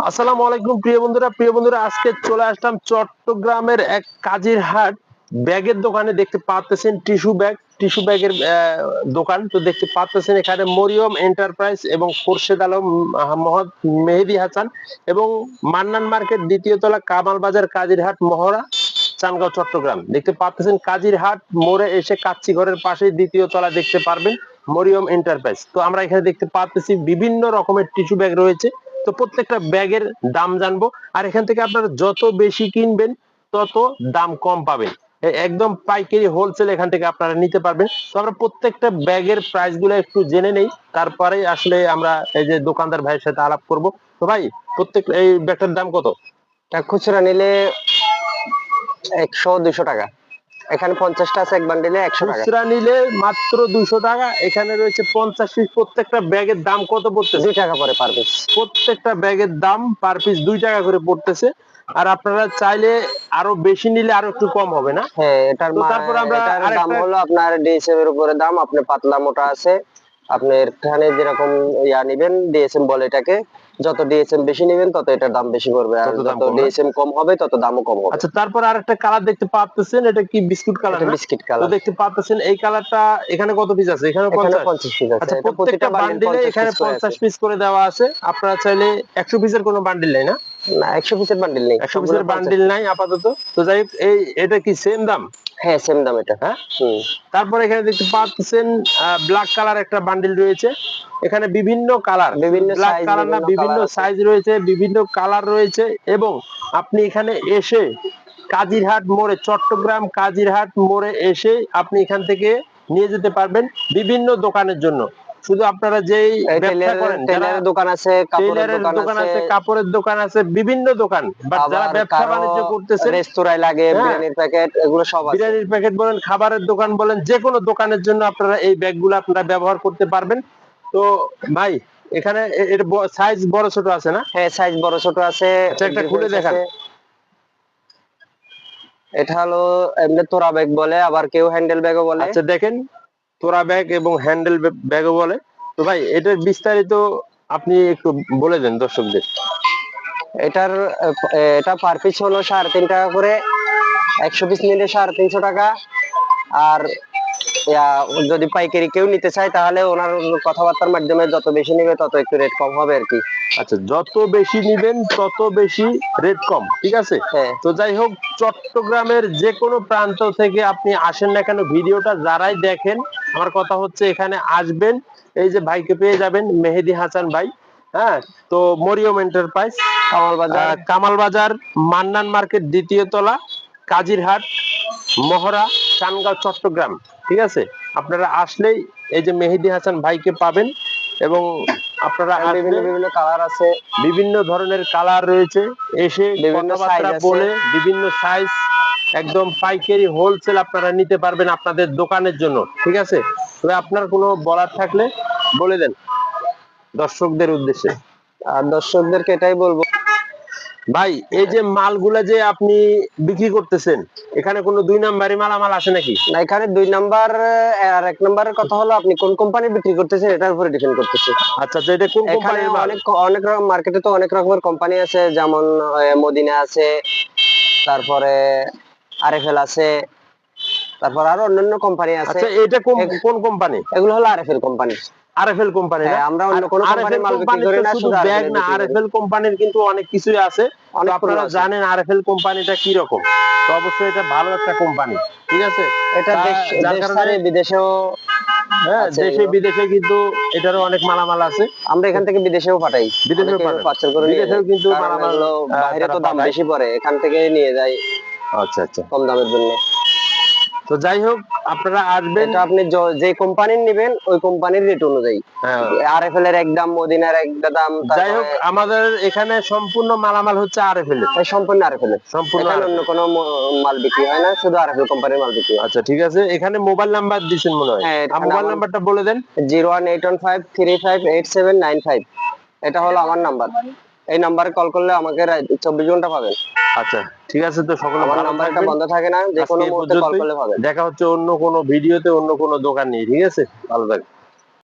আসসালামু আলাইকুম, প্রিয় বন্ধুরা। প্রিয় বন্ধুরা, আজকে চলে আসলাম চট্টগ্রামের এক কাজীর হাট। ব্যাগের দোকানে দেখতে পাচ্ছেন টিস্যু ব্যাগ। টিস্যু ব্যাগের দোকান। তো দেখতে পাচ্ছেন এখানে মরিয়ম এন্টারপ্রাইজ এবং খোরশেদ আলম মোহাম্মদ মেহেদি হাসান এবং মান্নান মার্কেট দ্বিতীয় তলা কামাল বাজার কাজীরহাট মহড়া, চানগাঁও, চট্টগ্রাম। দেখতে পাচ্ছেন কাজীরহাট মোড়ে এসে কাচ্চি ঘরের পাশে দ্বিতীয় তলা দেখতে পারবেন মরিয়ম এন্টারপ্রাইজ। তো আমরা এখানে দেখতে পাচ্ছি বিভিন্ন রকমের টিস্যু ব্যাগ রয়েছে। তো প্রত্যেকটা ব্যাগের দাম জানব। আর এখান থেকে আপনারা যত বেশি কিনবেন, তত দাম কম পাবেন। একদম পাইকারি হোলসেল এখান থেকে আপনারা নিতে পারবেন। তো আমরা প্রত্যেকটা ব্যাগের প্রাইসগুলো একটু জেনে নেই। তারপরে আসলে আমরা এই যে দোকানদার ভাইয়ের সাথে আলাপ করব। তো ভাই, প্রত্যেক এই ব্যাগটার দাম কত? খুচরা নিলে একশো দুশো টাকা। এখানে পঞ্চাশটা আছে এক বান্ডিলে একশো টাকা। খুচরা নিলে মাত্র দুশো টাকা এখানে রয়েছে পঞ্চাশ পিস প্রত্যেকটা ব্যাগের দাম কত পড়তেছে? দুই টাকা পরে পার পিস প্রত্যেকটা ব্যাগের দাম পার পিস দুই টাকা করে পড়তেছে। আর আপনারা চাইলে আরও বেশি নিলে আরও একটু কম হবে না? হ্যাঁ এটার তারপর আমরা দাম হলো আপনার ডিএসএম এর উপরে দাম আপনি পাতলা মোটা আছে আপনি এখানে যেরকম ইয়া নিবেন ডিএসএম বলে এটাকে। যত ডিএসএম বেশি নেবেন তত এটার দাম বেশি পড়বে। আর যত ডিএসএম কম হবে তত দামও কম হবে। আচ্ছা তারপর আরেকটা কালার দেখতে পাচ্ছেন এটা কি বিস্কুট কালার এটা বিস্কিট তো কালার দেখতে পাচ্ছেন এই কালারটা এখানে কত পিস আছে? এখানে এখানে পঞ্চাশ। পঞ্চাশ পিস আছে। আচ্ছা প্রত্যেকটা বান্ডিল এখানে পঞ্চাশ পিস করে দেওয়া আছে। আপনারা চাইলে একশো পিসের কোনো বান্ডিল নাই না? না একশো পিসের বান্ডিল নেই। একশো সবগুলো পিসের বান্ডিল নাই আপাতত। তো যাই এই এটা কি সেম দাম? হ্যাঁ সেম দাম এটা। হ্যাঁ? তারপর এখানে দেখতে পাচ্ছেন ব্ল্যাক কালার একটা বান্ডিল রয়েছে। এখানে বিভিন্ন কালার বিভিন্ন ব্ল্যাক কালার না বিভিন্ন। সাইজ রয়েছে বিভিন্ন কালার রয়েছে এবং আপনি এখানে এসে কাজিরহাট মোড়ে চট্টগ্রাম কাজিরহাট মোড়ে এসে আপনি এখান থেকে নিয়ে যেতে পারবেন বিভিন্ন দোকানের জন্য। শুধু আপনারা যেই টেলারের দোকান আছে কাপড়ের দোকান আছে কাপড়ের দোকান আছে বিভিন্ন দোকান। বাট যারা ব্যবসা বাণিজ্য করতেছে রেস্তোরাঁয় লাগে হ্যাঁ। বিরিয়ানির প্যাকেট এগুলো সব আছে। বিরিয়ানির প্যাকেট বলেন খাবারের দোকান বলেন যে কোনো দোকানের জন্য আপনারা এই ব্যাগগুলো আপনারা ব্যবহার করতে পারবেন। তো ভাই এখানে এর সাইজ বড় ছোট আছে না? হ্যাঁ সাইজ বড় ছোট আছে আচ্ছা, একটা খুলে দেখান। এটা হলো এমনি তোরা ব্যাগ বলে আবার কেউ হ্যান্ডেল ব্যাগও বলে। আচ্ছা দেখেন। তোরা ব্যাগ এবং হ্যান্ডেল ব্যাগও বলে। তো ভাই, এটার বিস্তারিত আপনি একটু বলে দেন দর্শকদের। এটার, এটা পার পিস হলো সাড়ে তিন টাকা করে। একশো পিস নিলে সাড়ে তিনশো টাকা। আর যদি পাইকারি কেউ নিতে চায় তাহলে ওনার কথাবার্তার মাধ্যমে যত বেশি নিবে তত একটু রেট কম হবে আর কি। আচ্ছা যত বেশি নিবেন তত বেশি রেট কম ঠিক আছে? হ্যাঁ। তো যাই হোক চট্টগ্রামের যে কোনো প্রান্ত থেকে আপনি আসেন না কেন ভিডিওটা যারাই দেখেন আমার কথা হচ্ছে এখানে আসবেন এই যে ভাইকে পেয়ে যাবেন মেহেদি হাসান ভাই হ্যাঁ? তো মরিয়ম এন্টারপ্রাইজ কামাল বাজার। কামাল বাজার মান্নান মার্কেট দ্বিতীয় তলা কাজিরহাট মহড়া চানগাঁও চট্টগ্রাম। ঠিক আছে? আপনারা আসলেই এই যে মেহেদি হাসান ভাইকে পাবেন এবং আপনারা বিভিন্ন বিভিন্ন কালার আছে। বিভিন্ন ধরনের কালার রয়েছে। এসে কথাবার্তা বলে বিভিন্ন সাইজ একদম পাইকারি হোলসেল আপনারা নিতে পারবেন আপনাদের দোকানের জন্য। ঠিক আছে? তবে আপনার কোনো বলার থাকলে বলে দেন দর্শকদের উদ্দেশ্যে। আর দর্শকদেরকে এটাই বলব ভাই এই যে মালগুলা যে আপনি বিক্রি করতেছেন এখানে কোন দুই নাম্বারই মালামাল আছে নাকি? না এখানে দুই নাম্বার আর এক নাম্বারের কথা হলো আপনি কোন কোম্পানি বিক্রি করতেছেন এটার উপরে ডিপেন্ড করতেছে। আচ্ছা আচ্ছা এটা কোন এখানে কোম্পানির মাল? অনেক অনেক রকম মার্কেটে তো অনেক রকমের কোম্পানি আছে যেমন মদিনা আছে তারপরে আরএফএল আছে তারপর আরও অন্যান্য কোম্পানি আছে। আচ্ছা এটা কোন কোন কোম্পানি এগুলো হলো আরএফএল কোম্পানি আরএফএল কোম্পানি আমরা অন্য কোনো কোম্পানির মাল বিক্রি করি না, শুধু ব্যাগ না আরএফএল কোম্পানির কিন্তু অনেক কিছুই আছে। আপনারা জানেন আরএফএল কোম্পানিটা কি রকম তো অবশ্যই এটা ভালো একটা কোম্পানি ঠিক আছে? এটা দেশ যার কারণে- বিদেশেও হ্যাঁ দেশে বিদেশে কিন্তু এটারও অনেক মালামাল আছে। আমরা এখান থেকে বিদেশেও পাঠাই। বিদেশেও নিয়ে বিদেশেও কিন্তু মালামাল, বাইরে তো দাম বেশি পড়ে এখান থেকে নিয়ে যায় আচ্ছা আচ্ছা। কম দামের জন্য। তো যাই হোক আপনারা আসবেন। আপনি যে কোম্পানির নেবেন ওই কোম্পানির রেট অনুযায়ী। হ্যাঁ। আরএফএল এর এক দাম মদিনার এক দাম যাই হোক আমাদের এখানে সম্পূর্ণ মালামাল হচ্ছে আরএফএল এর এই সম্পূর্ণ আরএফএল এর সম্পূর্ণ এখানে অন্য কোনো মাল বিক্রি হয় না শুধু আর আরএফএল কোম্পানির মাল বিক্রি আচ্ছা ঠিক আছে। এখানে মোবাইল নাম্বার দিছেন মনে হয়? হ্যাঁ, মোবাইল নাম্বারটা বলে দেন। Zero one eight one five three five eight seven nine five. এটা হলো আমার নাম্বার এই নাম্বারে কল করলে আমাকে চব্বিশ ঘণ্টা পাবেন। আচ্ছা ঠিক আছে তো সকলে আমার নাম্বারটা বন্ধ থাকে না যে কোনো মুহূর্তে কল করলে পাবেন। দেখা হচ্ছে অন্য কোনো ভিডিওতে অন্য কোনো দোকান নেই ঠিক আছে? ভালো থাকবেন।